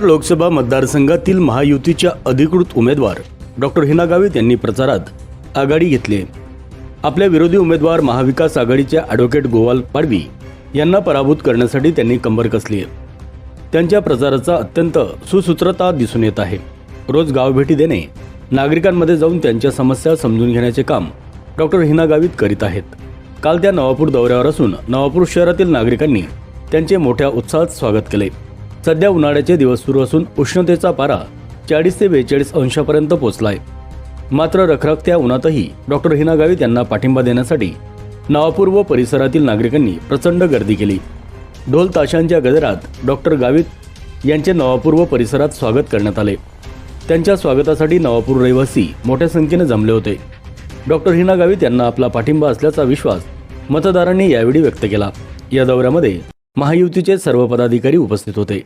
नंदुरबार लोकसभा मतदारसंघातील महायुतीच्या अधिकृत उमेदवार डॉक्टर हिना गावित यांनी प्रचारात आघाडी घेतली. आपल्या विरोधी उमेदवार महाविकास आघाडीच्या ॲडव्होकेट गोवाल पाडवी यांना पराभूत करण्यासाठी त्यांनी कंबर कसली. त्यांच्या प्रचाराचा अत्यंत सुसूत्रता दिसून येत आहे. रोज गावभेटी देणे नागरिकांमध्ये जाऊन त्यांच्या समस्या समजून घेण्याचे काम डॉक्टर हिना गावित करीत आहेत. काल त्या नवापूर दौऱ्यावर असून नवापूर शहरातील नागरिकांनी त्यांचे मोठ्या उत्साहात स्वागत केले. सध्या उन्हाळ्याचे दिवस सुरू असून उष्णतेचा पारा चाळीस ते बेचाळीस अंशापर्यंत पोहोचलाय मात्र रखरखत्या उन्हातही डॉक्टर हिना गावित यांना पाठिंबा देण्यासाठी नवापूर व परिसरातील नागरिकांनी प्रचंड गर्दी केली. ढोल ताशांच्या गजरात डॉक्टर गावित यांचे नवापूर व परिसरात स्वागत करण्यात आले. त्यांच्या स्वागतासाठी नवापूर रहिवासी मोठ्या संख्येने जमले होते. डॉक्टर हिना गावित यांना आपला पाठिंबा असल्याचा विश्वास मतदारांनी यावेळी व्यक्त केला. या दौऱ्यामध्ये महायुतीचे सर्व पदाधिकारी उपस्थित होते.